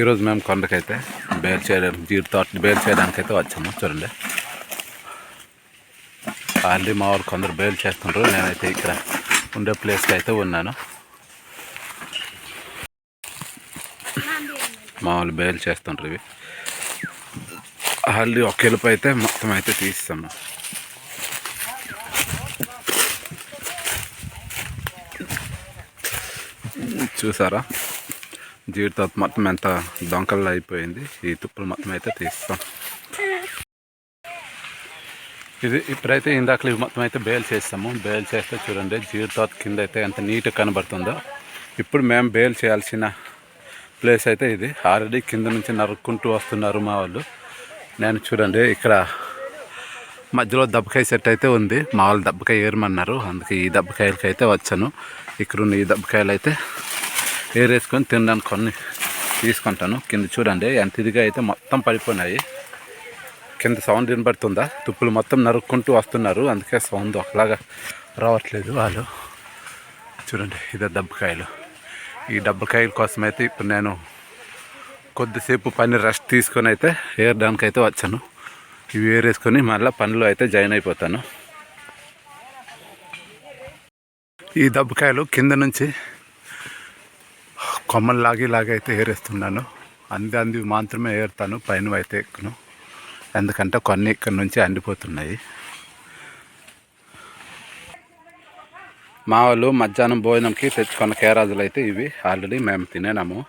ఈరోజు మేము కొండకైతే బేర్ చేయడానికి జీడి తోట బేర్ చేయడానికి అయితే వచ్చాము. చూడండి. ఆల్రెడీ మా వాళ్ళు కొందరు బేర్ చేస్తున్నారు నేనైతే ఇక్కడ ఉండే ప్లేస్కి అయితే ఉన్నాను. మా వాళ్ళు బేల్ చేస్తుంటారు ఇవి. ఆల్రెడీ ఒక ఎలుపు అయితే మొత్తం అయితే తీస్తాము చూసారా? జీడితో మొత్తం ఎంత దొంకల్లో అయిపోయింది ఈ తుప్పులు మొత్తం అయితే తీస్తాం. ఇది ఇప్పుడైతే ఇందాక ఇవి మొత్తం అయితే బేల్ చేస్తాము. బేల్ చేస్తే చూడండి జీడితో కింద అయితే ఎంత నీట్గా కనబడుతుందో. ఇప్పుడు మేము బేల్ చేయాల్సిన ప్లేస్ అయితే ఇది. ఆల్రెడీ కింద నుంచి నరుక్కుంటూ వస్తున్నారు మా వాళ్ళు. నేను చూడండి ఇక్కడ మధ్యలో దెబ్బకాయ సెట్ అయితే ఉంది. మా వాళ్ళు దెబ్బకాయ ఏరమన్నారు అందుకే ఈ దెబ్బకాయలకి అయితే వచ్చాను. ఇక్కడ ఉన్న ఈ దెబ్బకాయలు అయితే ఏరేసుకొని తినడానికి కొన్ని తీసుకుంటాను. కింద చూడండి ఎంత ఇదిగా అయితే మొత్తం పడిపోయినాయి. కింద సౌండ్ వినబడుతుందా? తుప్పులు మొత్తం నరుక్కుంటూ వస్తున్నారు. అందుకే సౌండ్ ఒకలాగా రావట్లేదు వాళ్ళు. చూడండి ఇదే దెబ్బకాయలు ఈ డబ్బకాయల కోసం అయితే ఇప్పుడు నేను కొద్దిసేపు పని రెస్ట్ తీసుకొని అయితే ఏరడానికి అయితే వచ్చాను. ఇవి ఏరేసుకొని మళ్ళీ పనిలో అయితే జాయిన్ అయిపోతాను. ఈ దెబ్బకాయలు కింద నుంచి కొమ్మలు లాగి లాగి అయితే ఏరేస్తున్నాను. అంది అంది మాత్రమే ఏరుతాను పైన అయితే ఎక్కును. ఎందుకంటే కొన్ని ఇక్కడి నుంచి అండిపోతున్నాయి. మా వాళ్ళు మధ్యాహ్నం భోజనంకి తెచ్చుకున్న కేరాజులు అయితే ఇవి. ఆల్రెడీ మేము తినేనాము.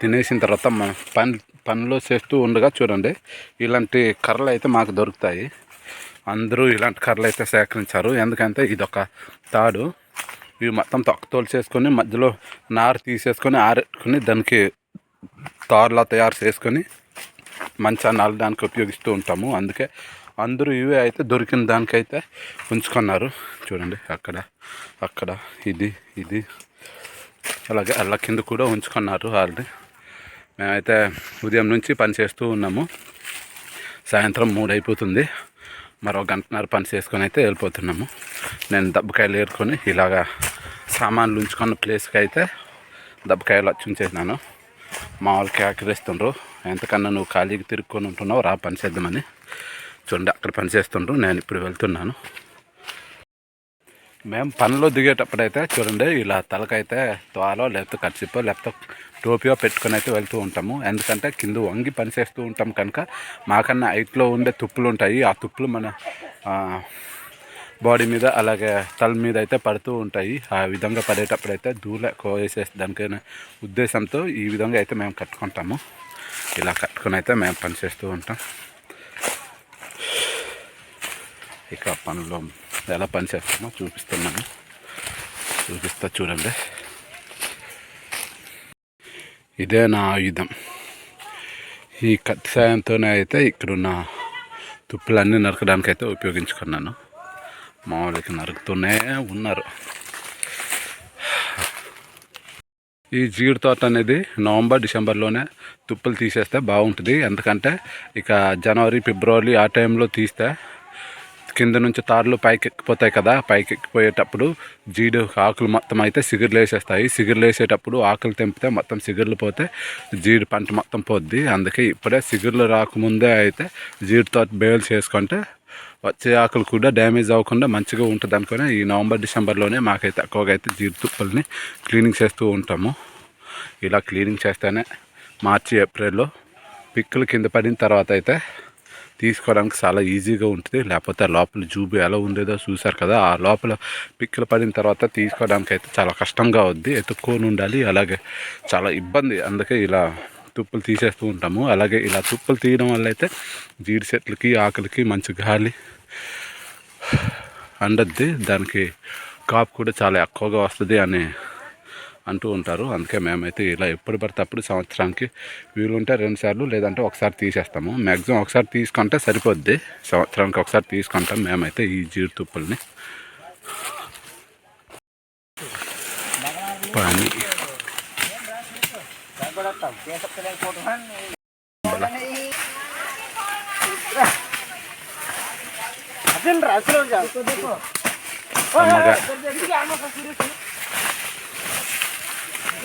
తినేసిన తర్వాత మన పని పనులు చేస్తూ ఉండగా చూడండి ఇలాంటి కర్రలు అయితే మాకు దొరుకుతాయి. అందరూ ఇలాంటి కర్రలు అయితే సేకరించారు. ఎందుకంటే ఇదొక తాడు. ఇవి మొత్తం తొక్క తోలు చేసుకొని మధ్యలో నారు తీసేసుకొని ఆరెట్టుకుని దానికి తారులా తయారు చేసుకొని మంచిగా నల్లడానికి ఉపయోగిస్తూ ఉంటాము. అందుకే అందరూ ఇవే అయితే దొరికిన దానికైతే ఉంచుకున్నారు. చూడండి అక్కడ అక్కడ ఇది ఇది. అలాగే అలా కింద కూడా ఉంచుకున్నారు ఆల్రెడీ. మేమైతే ఉదయం నుంచి పని చేస్తూ ఉన్నాము. సాయంత్రం మూడు అయిపోతుంది మరో గంటన్నర పని చేసుకొని అయితే వెళ్ళిపోతున్నాము. నేను దబ్బకాయలు ఏరుకొని ఇలాగా సామాన్లు ఉంచుకున్న ప్లేస్కి అయితే దెబ్బకాయలు వచ్చి ఉంచేసినాను మా వాళ్ళకి ఆకరిస్తుండ్రు ఎంతకన్నా నువ్వు ఖాళీకి తిరుక్కొని ఉంటున్నావు రా పని చేద్దామని. చూడండి అక్కడ పని చేస్తుండ్రు. నేను ఇప్పుడు వెళ్తున్నాను. మేము పనిలో దిగేటప్పుడైతే చూడండి ఇలా తలకైతే త్వాలో లేకపోతే కర్చిపో లేకపోతే టోపియో పెట్టుకొని అయితే వెళ్తూ ఉంటాము. ఎందుకంటే కింద వంగి పని చేస్తూ ఉంటాం కనుక మాకన్నా హైట్లో ఉండే తుప్పులు ఉంటాయి. ఆ తుప్పులు మన బాడీ మీద అలాగే తల మీద అయితే పడుతూ ఉంటాయి. ఆ విధంగా పడేటప్పుడు అయితే దూల ఎక్కువ వేసేదానికైనా ఉద్దేశంతో ఈ విధంగా అయితే మేము కట్టుకుంటాము. ఇలా కట్టుకొని అయితే మేము పనిచేస్తూ ఉంటాం. ఇక పనులు ఎలా పనిచేస్తామో చూపిస్తున్నాను. చూపిస్తా చూడండి. ఇదే నా ఆయుధం. ఈ కత్తి సాయంతోనే అయితే ఇక్కడున్న తుప్పులన్నీ నరకడానికి అయితే ఉపయోగించుకున్నాను. మామూలుగా నరుకుతూనే ఉన్నారు. ఈ జీడి తోట అనేది నవంబర్ డిసెంబర్లోనే తుప్పులు తీసేస్తే బాగుంటుంది. ఎందుకంటే ఇక జనవరి ఫిబ్రవరి ఆ టైంలో తీస్తే కింద నుంచి తార్లు పైకి ఎక్కిపోతాయి కదా పైకి ఎక్కిపోయేటప్పుడు జీడు ఆకులు మొత్తం అయితే సిగిర్లు వేసేస్తాయి. సిగిర్లు వేసేటప్పుడు ఆకులు తెంపితే మొత్తం సిగిర్లు పోతే జీడి పంట మొత్తం పోద్ది. అందుకే ఇప్పుడే సిగిర్లు రాకముందే అయితే జీడితో బేల్ చేసుకుంటే వచ్చే ఆకులు కూడా డ్యామేజ్ అవ్వకుండా మంచిగా ఉంటుంది అనుకుని ఈ నవంబర్ డిసెంబర్లోనే మాకైతే ఎక్కువగా అయితే జీడి తుప్పల్ని క్లీనింగ్ చేస్తూ ఉంటాము. ఇలా క్లీనింగ్ చేస్తేనే మార్చి ఏప్రిల్లో పిక్కులు కింద పడిన తర్వాత అయితే తీసుకోవడానికి చాలా ఈజీగా ఉంటుంది. లేకపోతే ఆ లోపల జూబు ఎలా ఉండేదో చూసారు కదా ఆ లోపల పిక్కలు పడిన తర్వాత తీసుకోవడానికి అయితే చాలా కష్టంగా అవుద్ది. ఎత్తుక్కొని ఉండాలి. అలాగే చాలా ఇబ్బంది. అందుకే ఇలా తుప్పులు తీసేస్తూ ఉంటాము. అలాగే ఇలా తుప్పులు తీయడం వల్ల అయితే జీడి చెట్లకి ఆకులకి మంచి గాలి అండద్ది దానికి కాపు కూడా చాలా ఎక్కువగా వస్తుంది అని అంటూ ఉంటారు అందుకే మేమైతే ఇలా ఎప్పుడు పడితే అప్పుడు సంవత్సరానికి వీలుంటే రెండు సార్లు లేదంటే ఒకసారి తీసేస్తాము మ్యాక్సిమం ఒకసారి తీసుకుంటే సరిపోద్ది సంవత్సరానికి ఒకసారి తీసుకుంటాం మేమైతే ఈ జీడి తుప్పుల్ని పని అమ్మగా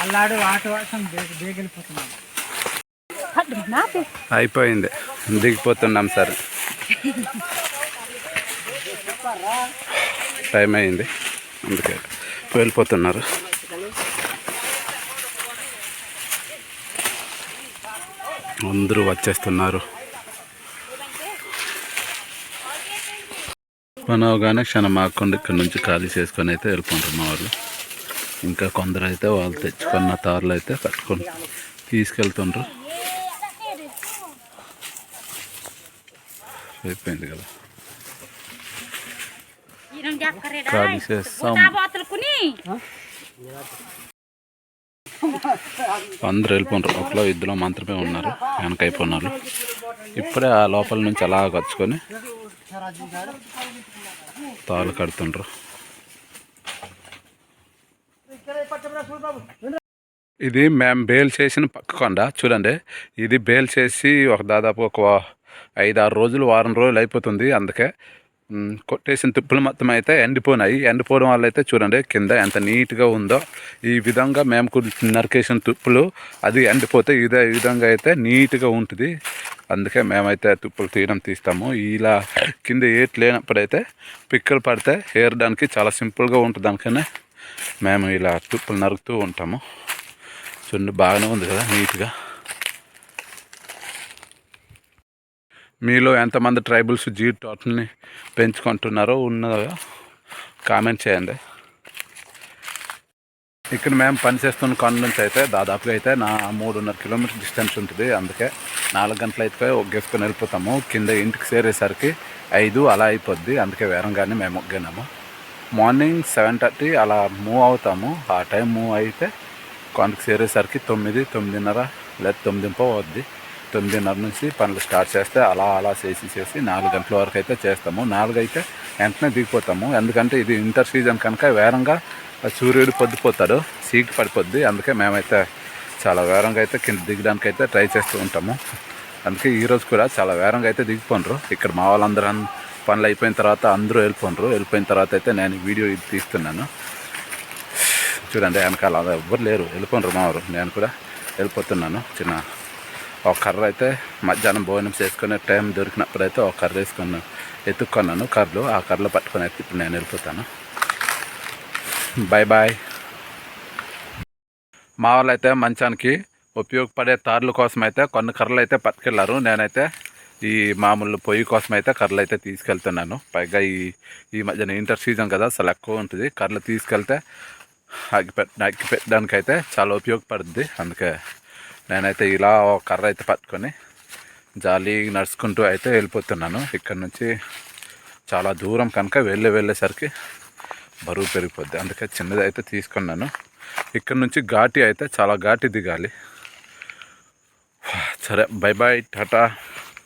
అల్లాడు వాటి వాసం బేగలిపోతున్నాడు. అయిపోయింది. దిగిపోతున్నాం సార్. టైం అయింది. అందుకే వెళ్ళిపోతున్నారు. అందరూ వచ్చేస్తున్నారు. పని అవగానే క్షణం ఆకుండా ఇక్కడ నుంచి ఖాళీ చేసుకొని అయితే వెళ్ళిపోతున్నాం వాళ్ళు ఇంకా కొందరు అయితే వాళ్ళు తెచ్చుకున్న తార్లు అయితే కట్టుకొని తీసుకెళ్తుండ్రు. అయిపోయింది కదా. ఖాళీ చేస్తాం అందరు వెళ్ళిపోయినారు వెళ్ళిపోండ్రు. ఒకలో ఇద్దరు మాత్రమే ఉన్నారు. వెనకైపోయినారు. ఇప్పుడే ఆ లోపల నుంచి అలా కచ్చుకొని తాళ్ళు కడుతుండ్రు. ఇది మేము బేల్ చేసిన పక్క కొండ చూడండి. ఇది బేల్ చేసి ఒక దాదాపు ఒక ఐదు ఆరు రోజులు వారం రోజులు అయిపోతుంది అందుకే. కొట్టేసిన తుప్పులు మొత్తం అయితే ఎండిపోయినాయి ఎండిపోవడం వల్ల అయితే చూడండి కింద ఎంత నీట్గా ఉందో. ఈ విధంగా మేము నరికేసిన తుప్పులు అది ఎండిపోతే ఇదే ఈ విధంగా అయితే నీట్గా ఉంటుంది. అందుకే మేమైతే తుప్పులు తీయడం తీస్తాము. ఇలా కింద ఏట్ లేనప్పుడైతే పిక్కలు పడితే ఏరడానికి చాలా సింపుల్గా ఉంటుంది అందుకనే. మేము ఇలా తుప్పులు నరుకుతూ ఉంటాము. చూడండి బాగానే ఉంది కదా నీట్గా. మీలో ఎంతమంది ట్రైబల్స్ జీ తోటని పెంచుకుంటున్నారో ఉన్నదో కామెంట్ చేయండి. ఇక్కడ మేము పనిచేస్తున్న కొండ నుంచి అయితే దాదాపుగా అయితే నా మూడున్నర కిలోమీటర్ డిస్టెన్స్ ఉంటుంది. అందుకే నాలుగు గంటలు అయితే ఒగ్గేసుకొని వెళ్ళిపోతాము. కింద ఇంటికి చేరేసరికి ఐదు అలా అయిపోద్ది. అందుకే వేరంగానే మేము ఒగ్గినాము. మార్నింగ్ సెవెన్ థర్టీ అలా మూవ్ అవుతాము. ఆ టైం మూవ్ అయితే కొండకి చేరేసరికి తొమ్మిది తొమ్మిదిన్నర లేదా తొమ్మిదింపో అవుద్ది. తొమ్మిదిన్నర నుంచి పనులు స్టార్ట్ చేస్తే అలా అలా చేసి చేసి నాలుగు గంటల వరకు అయితే చేస్తాము. నాలుగు అయితే వెంటనే దిగిపోతాము. ఎందుకంటే ఇది ఇంటర్ సీజన్ కనుక వేరంగా సూర్యుడు పొద్దుపోతాడు. సీట్ పడిపోద్ది. అందుకే మేమైతే చాలా వేరంగా అయితే కింద దిగడానికి అయితే ట్రై చేస్తూ ఉంటాము. అందుకే ఈరోజు కూడా చాలా వేరంగా అయితే దిగిపోండ్రు. ఇక్కడ మా వాళ్ళందరూ పనులు అయిపోయిన తర్వాత అందరూ వెళ్ళిపోండ్రు వెళ్ళిపోయిన తర్వాత అయితే నేను వీడియో ఇది తీస్తున్నాను. చూడండి వెనకాల ఎవ్వరు లేరు. వెళ్ళిపోండ్రు మావారు. నేను కూడా వెళ్ళిపోతున్నాను. చిన్న ఒక కర్ర అయితే మధ్యాహ్నం భోజనం చేసుకునే టైం దొరికినప్పుడైతే ఒక కర్ర వేసుకున్నాను ఎత్తుక్కున్నాను కర్రలు. ఆ కర్రలు పట్టుకొని అయితే ఇప్పుడు నేను వెళ్ళిపోతాను. Bye bye. మా వాళ్ళు అయితే మంచానికి ఉపయోగపడే తార్ల కోసం అయితే కొన్ని కర్రలు అయితే పట్టుకెళ్ళారు నేనైతే ఈ మామూలు పొయ్యి కోసం అయితే కర్రలు అయితే తీసుకెళ్తున్నాను. పైగా ఈ ఈ మధ్యన ఇంటర్ సీజన్ కదా అసలు ఎక్కువ ఉంటుంది. కర్రలు తీసుకెళ్తే అగ్గి పెట్ అగ్గి పెట్టడానికి అయితే చాలా ఉపయోగపడుద్ది. అందుకే నేనైతే ఇలా కర్ర అయితే పట్టుకొని జాలీ నడుచుకుంటూ అయితే వెళ్ళిపోతున్నాను. ఇక్కడ నుంచి చాలా దూరం కనుక వెళ్ళి వెళ్ళేసరికి బరువు పెరిగిపోద్ది. అందుకే చిన్నది అయితే తీసుకున్నాను. ఇక్కడ నుంచి ఘాటి అయితే చాలా ఘాటి దిగాలి. సరే బై బాయ్ టాటా.